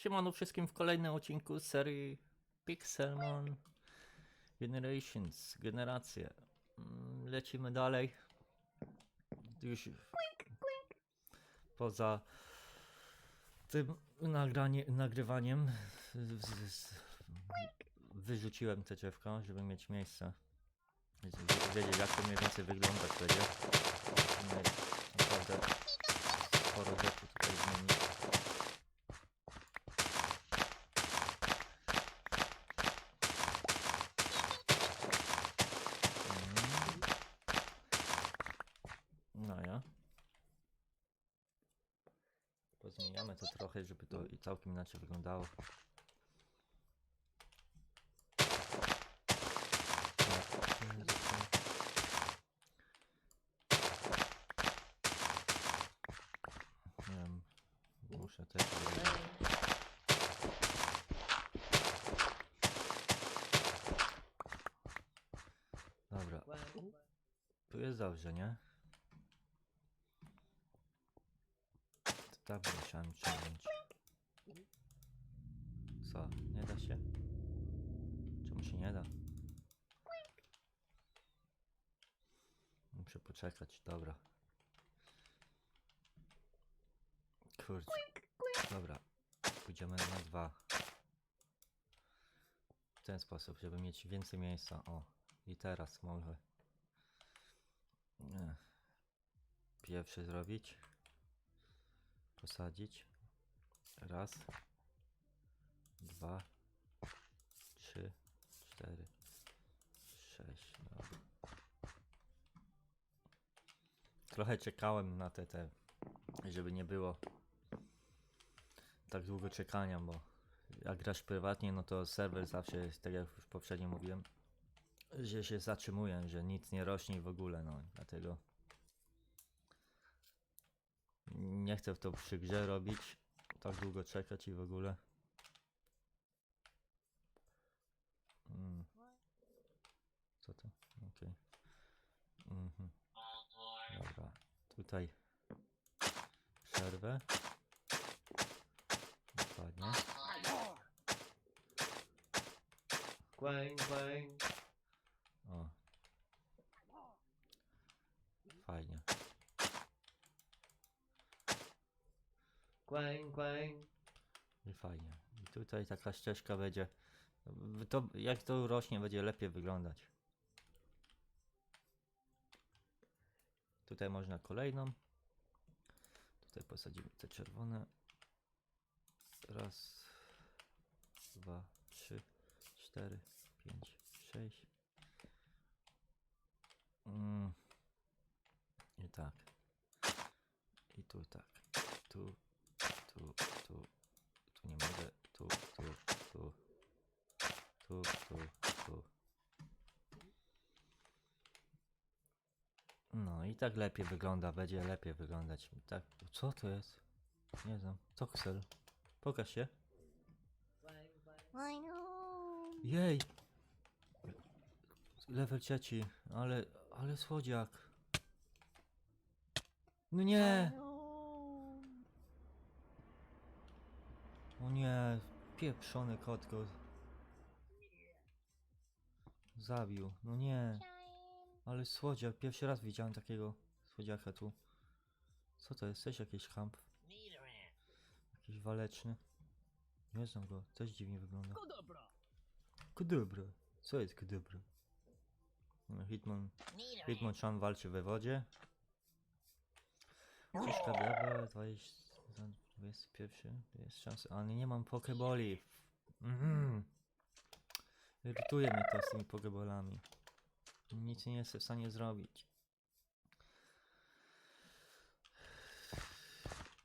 Siemano wszystkim w kolejnym odcinku serii Pixelmon Generations, generacje. Mm, Lecimy dalej. Już poza tym nagranie, nagrywaniem wyrzuciłem te drzewka, żeby mieć miejsce. Żeby wiedzieć jak to mniej więcej wyglądać będzie. Naprawdę sporo rzeczy tutaj zmienić. Mm. No ja. Pozmieniamy to trochę, żeby to i całkiem inaczej wyglądało. Nie muszę też. Dobra, tu jest dobrze, nie? To tak musiałem. Co? Nie da się? Czemu się nie da? Poczekać, dobra. Kurczę. Dobra. Pójdziemy na dwa. W ten sposób, żeby mieć więcej miejsca. O. I teraz mogę. Nie. Pierwszy zrobić. Posadzić. Raz. Dwa. Trzy. Cztery. Sześć. Dobra. Trochę czekałem na te, te, żeby nie było tak długo czekania, bo jak grasz prywatnie, no to serwer zawsze tak jak już poprzednio mówiłem, że się zatrzymuje, że nic nie rośnie w ogóle, no dlatego nie chcę w to przy grze robić, tak długo czekać i w ogóle. Mm. Co to? Okej. Mhm. Dobra, tutaj przerwę. Dokładnie. Quang, quang. O. Fajnie. Quang, quang. I fajnie. I tutaj taka ścieżka będzie. To, jak to rośnie, będzie lepiej wyglądać. Tutaj można kolejną. Tutaj posadzimy te czerwone. Raz, dwa, trzy, cztery, pięć, sześć. Mm. I tak. I tu tak. Tu, tu, tu, tu nie mogę, tu, tu, tu, tu, tu, tu. No i tak lepiej wygląda, będzie lepiej wyglądać. Tak, co to jest? Nie. Co ksel? Pokaż się. Jej! Level trzeci, ale, ale słodziak. No nie! I know. O nie, pieprzony kot go zabił. No nie. Ale słodziak, pierwszy raz widziałem takiego słodziaka tu. Co to jest? Jakiś kamp? Jakiś waleczny? Nie znam go, też dziwnie wygląda. Kudobra. Co jest kudobra? No, Hitman, Hitman Chan walczy we wodzie. Ścieżka lewa, 20, 21, jest szansa, ale nie mam pokeboli. Mhm. Irytuje mnie to z tymi pokebolami. Nic nie jestem w stanie zrobić.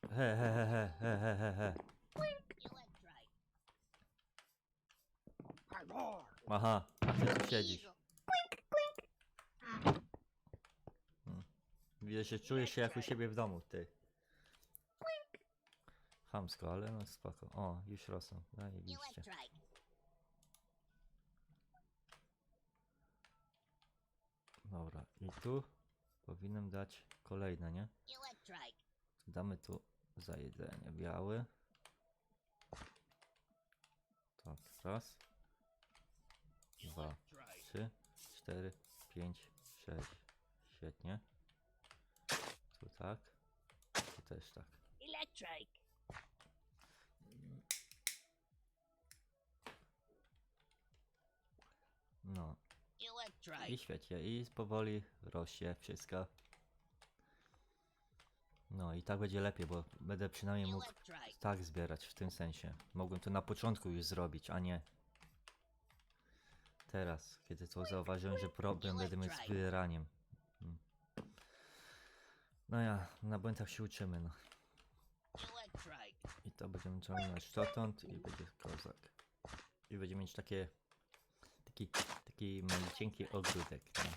He he he he he he. Aha, a ty tu siedzisz. Widzę, że czujesz się jak u siebie w domu, ty. Chamsko, ale no spoko. O, już rosną. Zajebiście. Dobra, i tu powinienem dać kolejne, nie? Damy tu za jedzenie biały. Tak, raz, dwa, trzy, cztery, pięć, sześć. Świetnie. Tu tak. Tu też tak. Electric. No. I świetnie. I powoli rośnie wszystko. No i tak będzie lepiej, bo będę przynajmniej mógł tak zbierać w tym sensie. Mogłem to na początku już zrobić, a nie teraz, kiedy to zauważyłem, że problem będę mieć z zbieraniem. Mm. No ja, na błędach się uczymy, no. I to będziemy ciągnąć dotąd i będzie kozak. I będziemy mieć takie, taki, taki malicinki ogródek, no.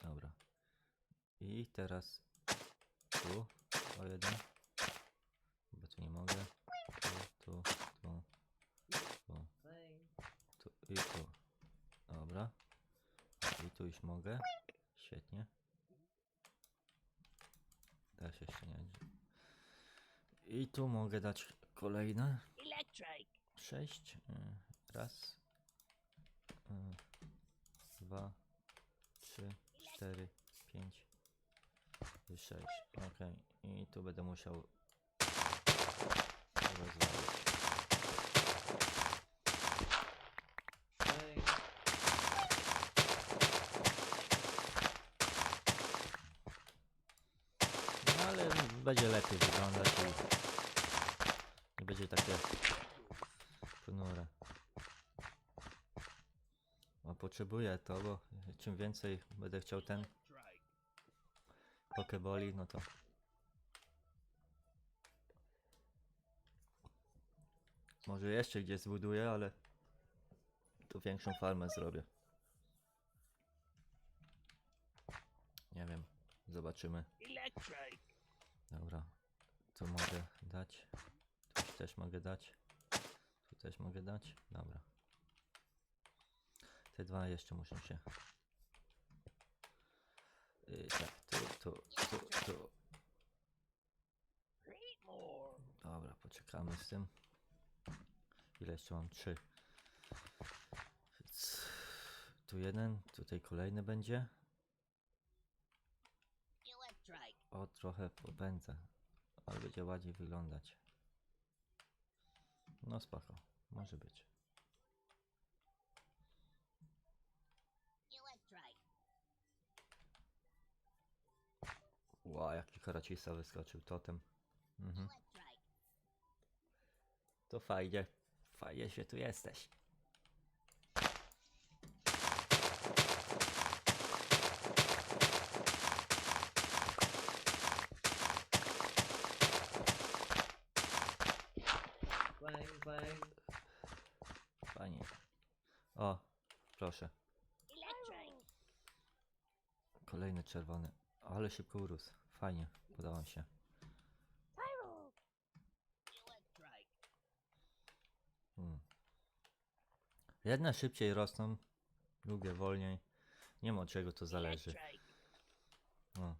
Dobra. I teraz tu, o jeden. Bo tu nie mogę. Tu, tu, tu, tu, tu i tu. Dobra. I tu już mogę. Świetnie. Teraz jeszcze nie. I tu mogę dać kolejne. Electric. Sześć. y, Raz. 4, 5 i 6. Ok, i tu będę musiał No ale będzie lepiej wyglądać i nie będzie takie ponure. A potrzebuję to, bo czym więcej będę chciał ten pokeboli, no to może jeszcze gdzieś zbuduję, ale tu większą farmę zrobię. Nie wiem, zobaczymy. Dobra, tu mogę dać. Tu też mogę dać. Tu też mogę dać. Dobra. Te dwa jeszcze muszą się. Yy, tak, tu, tu, tu, tu. Dobra, poczekamy z tym. Ile jeszcze mam? Trzy. Więc Tu jeden, tutaj kolejny będzie. O, trochę popędzę. Ale będzie ładniej wyglądać. No spoko, może być. Electric. Ła, jaki karacista wyskoczył totem. Mhm. To fajnie. Fajnie, że tu jesteś. Bang, bang. Fajnie. O, proszę. Kolejny czerwony. Ale szybko urósł. Fajnie, podoba mi się. Hmm. Jedne szybciej rosną, drugie wolniej. Nie wiem od czego to zależy. No.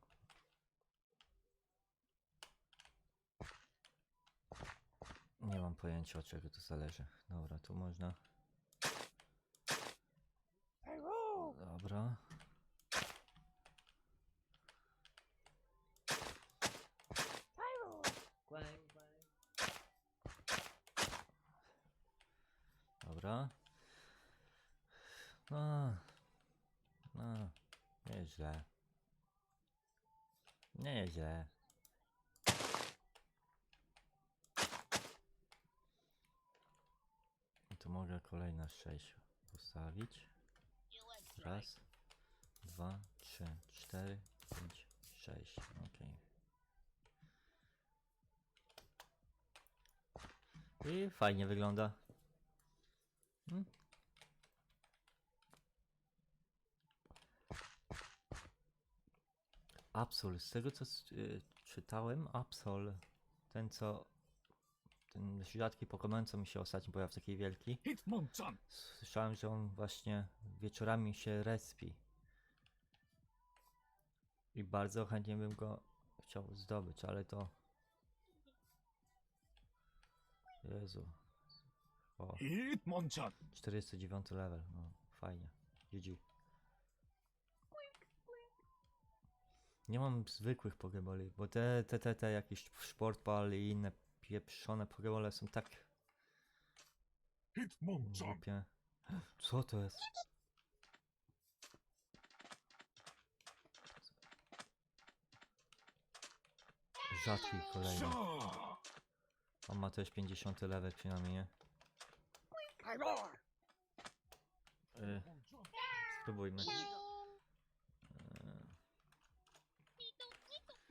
Nie mam pojęcia od czego to zależy. Dobra, tu można. Dobra. Pyro. Bang, bang. Dobra. No. No. Nieźle. Nieźle. I tu mogę kolejne sześć postawić. Electric. Raz, dwa, trzy, cztery, pięć, sześć. Okej. I fajnie wygląda. Hmm? Absol, z tego co y, czytałem, Absol, ten co, ten rzadki Pokémon, co mi się ostatnio pojawił, taki wielki, Hitmonchan! Słyszałem, że on właśnie wieczorami się respi. I bardzo chętnie bym go chciał zdobyć, ale to... Jezu. O, Hitmonchan. 49 level, no fajnie. GG. Nie mam zwykłych pokeboli, bo te, te, te, te jakieś Sportball i inne pieprzone pokebole są tak Hitmonchan. Co to jest? Rzadki kolejny. On ma też 50 level przynajmniej, nie? Y, spróbujmy. I roar.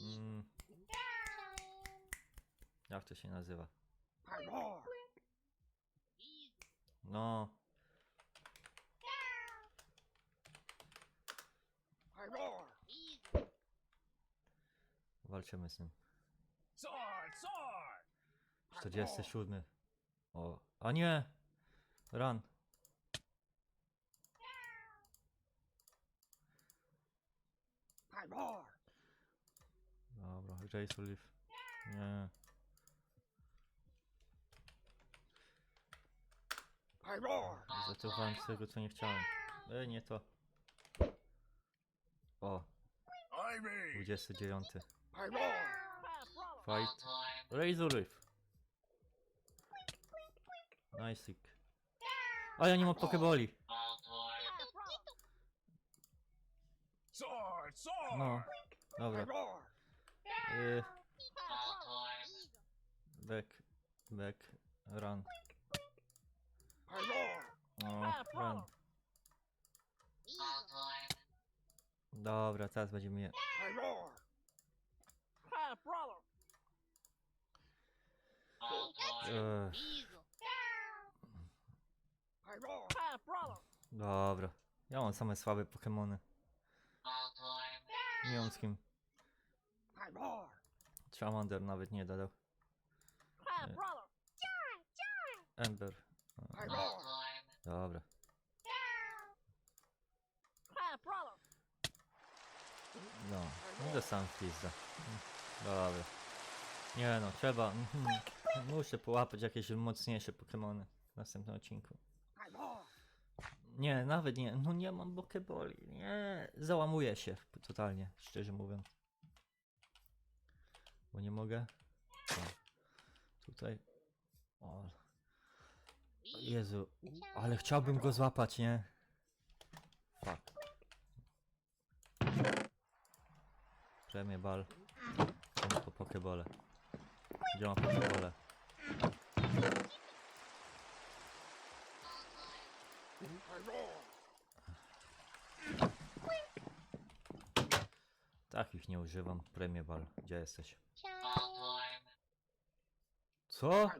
Mm, jak to się nazywa? No, walczymy z nim. Sword, sword. 47. O, a nie! Run. I roar. Dobra, Jason Leaf. Nie. Zacofałem z tego, co nie chciałem. E, nie to. O, Ivy. 29. I roar. Fight. Razor Leaf. Nice. A ja nie mam pokeboli. No, dobra. Y, back, back, run. I roar. O, run. Dobra, teraz będziemy je... Ech, dobra. Ja mam same słabe Pokemony. Nie mam z kim. Charmander nawet nie dodał. Ember. Roar. Dobra. No, no to sam pizda. Dobra. Nie no, trzeba. Muszę połapać jakieś mocniejsze Pokemony w następnym odcinku. Nie, nawet nie. No nie mam Pokeboli. Nie. Załamuję się totalnie, szczerze mówiąc. Bo nie mogę. O, tutaj. O. Jezu, ale chciałbym go złapać, nie? Fuck. Premię bal. Czemu po pokebole? Gdzie mam pokebole? I roar. Takich nie używam. Premię bal. Gdzie jesteś? Co?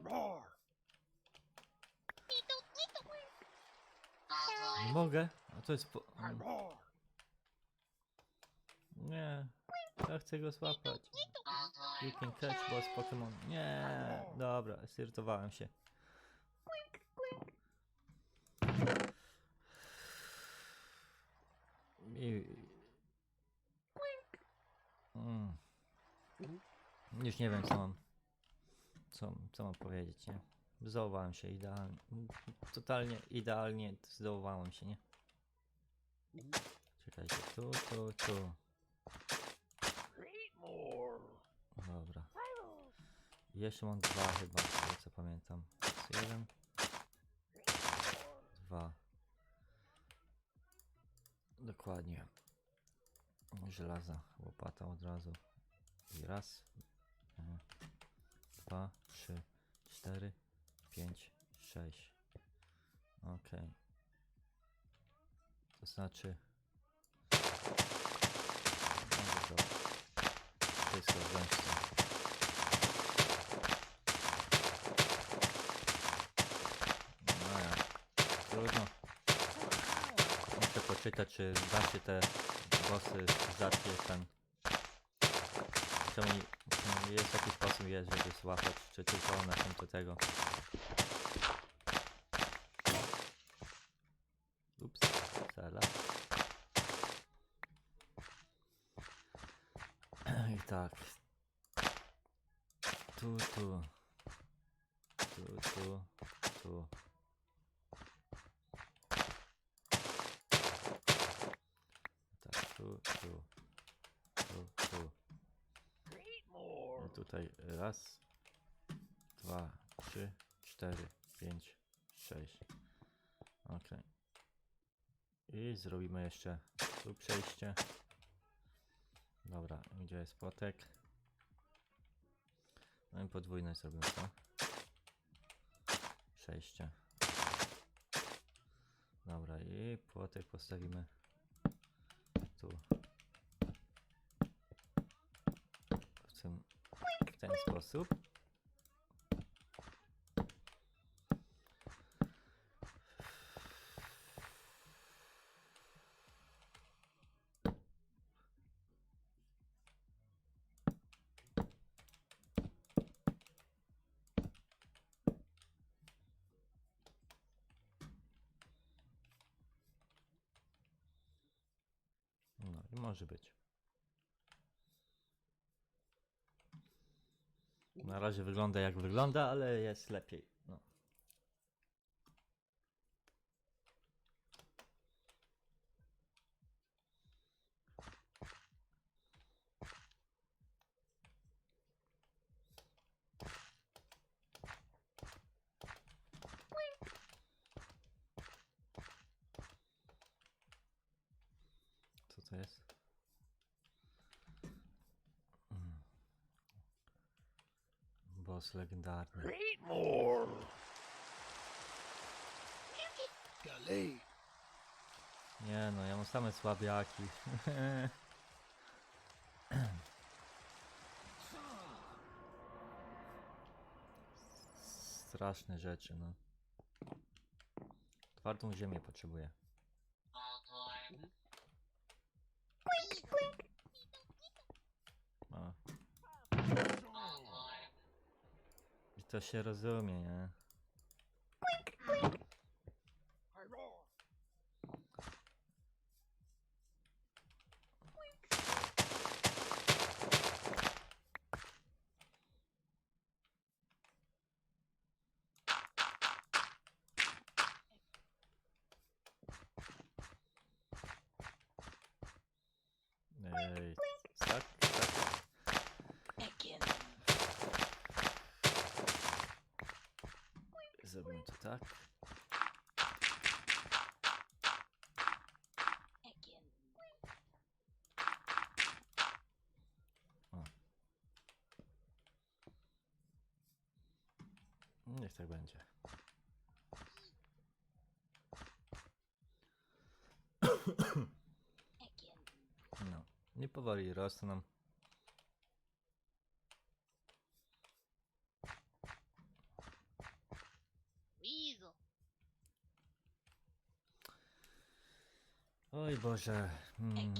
Nie mogę? A to jest po... Nie. Ja chcę go złapać. You can catch boss Pokémon. Nie. Dobra, zirytowałem się. I... Mm. Już nie wiem co mam. Co, co mam powiedzieć, nie? Zdołowałem się idealnie. Totalnie idealnie zdołowałem się, nie? Czekajcie, tu, tu, tu. Dobra. Jeszcze mam dwa chyba, co pamiętam. Jest jeden. Dwa. Dokładnie. Żelaza, łopata od razu. I raz. E, Dwa, trzy, cztery, pięć, sześć. Okej. To znaczy... Mogę to wszystko wziąć stąd. No ja. Trudno. Muszę poczytać, czy da się te bossy rzadkie ten... Czemu jest jakiś sposób jest, żeby złapać, czy one są do tego. Ups, cela. I tak. Tu, tu. tu, tu. Tak, tu, tu, tu, tu. Eat more. I tutaj raz, dwa, trzy, cztery, pięć, sześć. Ok. I zrobimy jeszcze tu przejście. Dobra, gdzie jest płotek? No i podwójne zrobimy to. Przejście. Dobra, i płotek postawimy tu. W tym, w ten sposób. Może być. Na razie wygląda jak wygląda, ale jest lepiej. No. Co to jest? Mm. Boss legendarny. More. Golly. Nie no, ja mam same słabiaki. Straszne rzeczy, no. Twardą ziemię potrzebuję. O. to się rozumie, nie? I roar. Ej, tak, tak. Again. Zrobimy to tak. Again. Niech tak będzie. No. Nie powoli rosną. Oj Boże. Mm.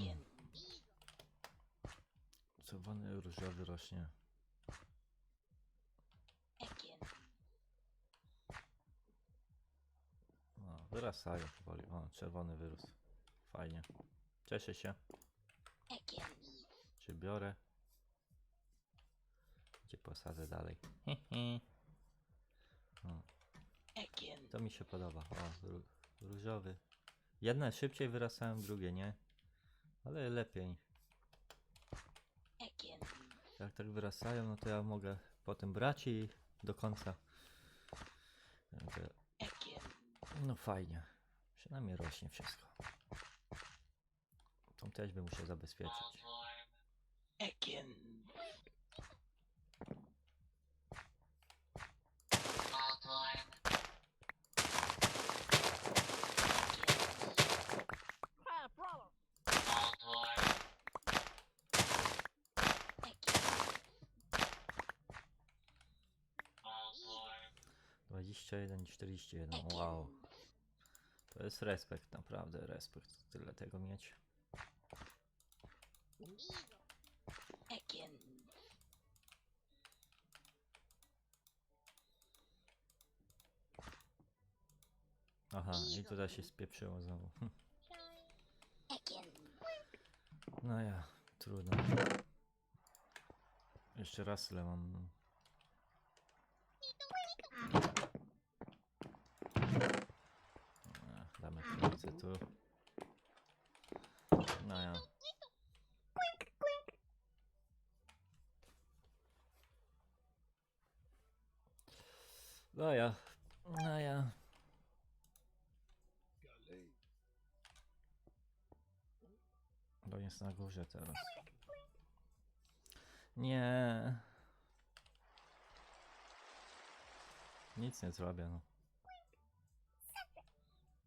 Czerwony różowy rośnie. Again. Wyrastają powoli. O, czerwony wyrósł. Fajnie. Cieszę się. Czy biorę? Gdzie posadzę dalej? o, to mi się podoba. O, ró różowy. Jedne szybciej wyrastają, drugie nie. Ale lepiej. Jak tak wyrastają, no to ja mogę potem brać i do końca. Again. No fajnie. Przynajmniej rośnie wszystko. Tą też bym musiał zabezpieczyć. Again. Dwadzieścia jeden, czterdzieści jeden. Wow. To jest respekt, naprawdę respekt. Tyle tego mieć. Again. Aha, i tutaj się spieprzyło znowu. Hm. Again. No ja, trudno. Jeszcze raz ile mam. Chcę tu. No ja. No ja. No ja. Bo jest na górze teraz. Nie. Nic nie zrobię, no.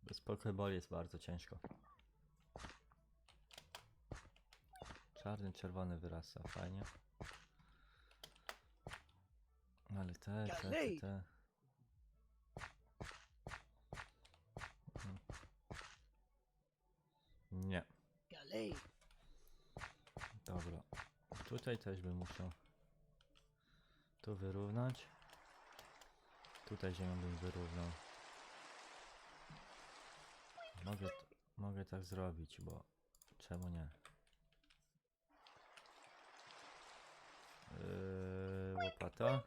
Bez pokeboli jest bardzo ciężko. Czarny, czerwony wyrasta, fajnie. Ale te, te, te, te. Nie. Dobra. Tutaj też bym musiał tu wyrównać. Tutaj ziemią bym wyrównał. Mogę, mogę tak zrobić, bo czemu nie? Yy, łopata.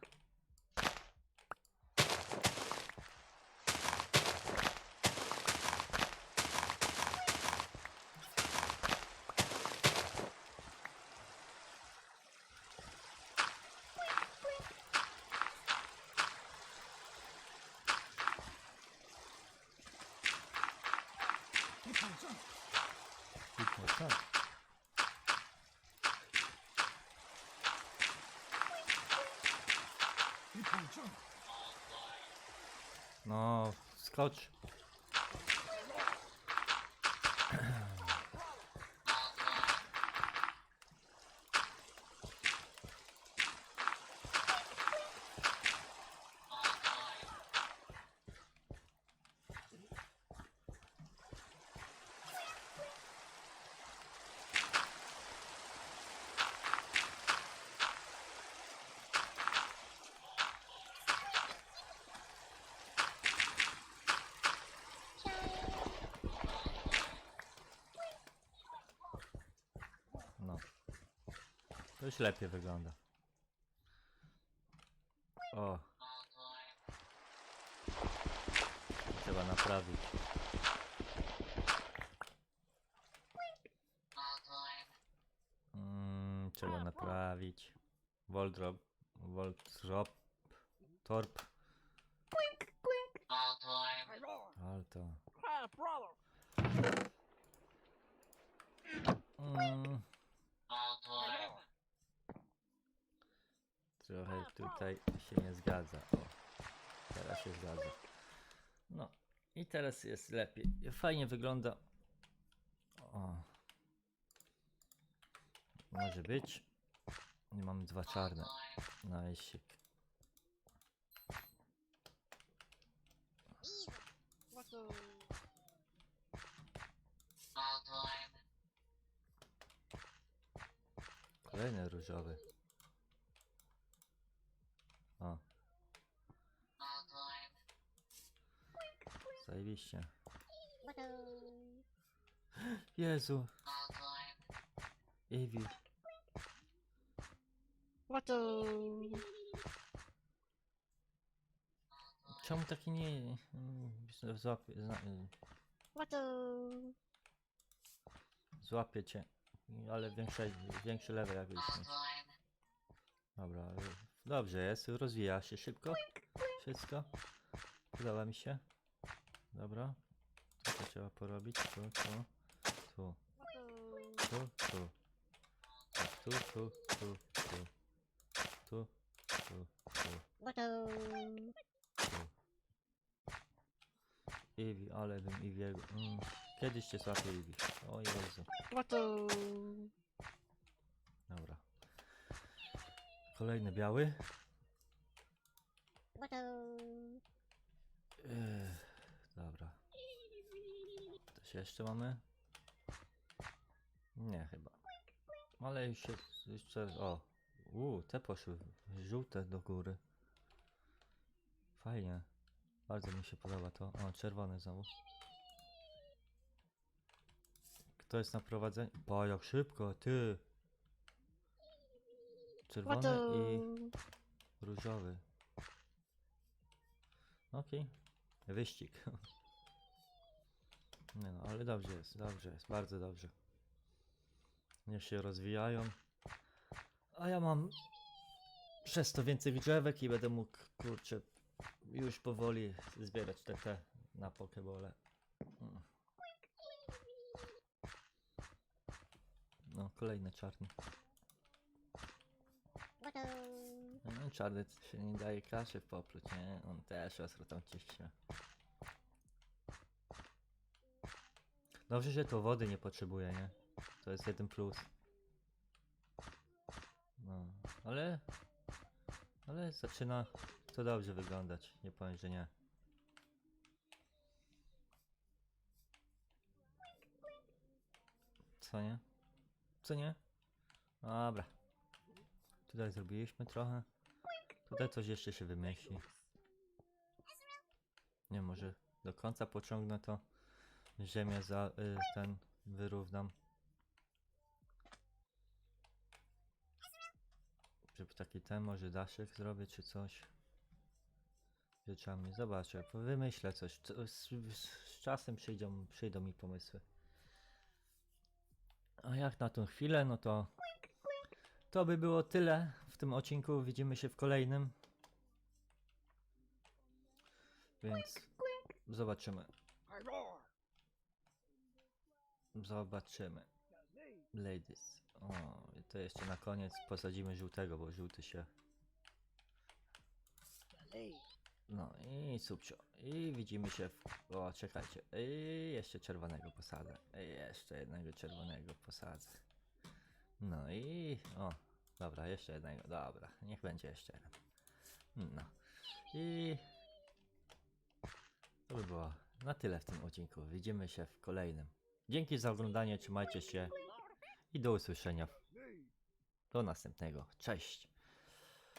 No, skocz. To już lepiej wygląda. O. Trzeba naprawić. Mm, trzeba naprawić. Waldrop. Waldrop. Torp. I roar. Alto. Ah, brother. Mm, I roar. Trochę tutaj się nie zgadza. O. Teraz się zgadza. No. I teraz jest lepiej. Fajnie wygląda. O. Może być. I mamy dwa czarne. Najsik. The? Kolejny różowy. Zajebiście. Jezu. Ewi. The? Czemu taki nie... mm, Złapie, zna, złapie cię. Ale większe, większy level jakbyś mieć. Dobra. y, Dobrze jest. Rozwija się szybko. Wszystko. Podoba mi się. Dobra. Co to trzeba porobić? Tu, tu, tu. Tu, tu. Tak, tu, tu, tu, tu. Tu, tu, tu, tu. Iwi, ale bym Iwiego. Mm. Kiedyś cię złapię Iwi. O Jezu. Dobra. Kolejny biały. Ech, dobra. Coś jeszcze mamy? Nie chyba. Ale już jest jeszcze. O! Uuu, te poszły żółte do góry. Fajnie. Bardzo mi się podoba to. O, czerwony znowu. Kto jest na prowadzeniu? Bo jak szybko, ty! Czerwony i różowy. Okej. Wyścig. Nie no, ale dobrze jest, dobrze jest, bardzo dobrze. Niech się rozwijają. A ja mam przez to więcej drzewek i będę mógł, kurczę, już powoli zbierać te te na pokebole. Mm. No, kolejny czarny. No, czarny się nie daje kaszy popluć, nie? On też ostro tam ciśnie. Dobrze, że to wody nie potrzebuje, nie? To jest jeden plus. No, ale... Ale zaczyna to dobrze wyglądać, nie powiem, że nie. Co nie? Co nie? Dobra. Tutaj zrobiliśmy trochę. Tutaj coś jeszcze się wymyśli. Nie, może do końca pociągnę to. Ziemię za y, ten wyrównam. Żeby taki ten może daszek zrobić czy coś. Rzeczami. Zobaczę, wymyślę coś. Co- Z, z, z czasem przyjdą, przyjdą mi pomysły. A jak na tą chwilę, no to to by było tyle w tym odcinku. Widzimy się w kolejnym. Więc zobaczymy. Zobaczymy. Ladies. O, i to jeszcze na koniec posadzimy żółtego, bo żółty się. No i subcio. I widzimy się w... O, czekajcie. I jeszcze czerwonego posadzę. I jeszcze jednego czerwonego posadzę. No i... O, dobra, jeszcze jednego. Dobra, niech będzie jeszcze jeden. No. I... To by było na tyle w tym odcinku. Widzimy się w kolejnym. Dzięki za oglądanie, trzymajcie się i do usłyszenia. Do następnego. Cześć!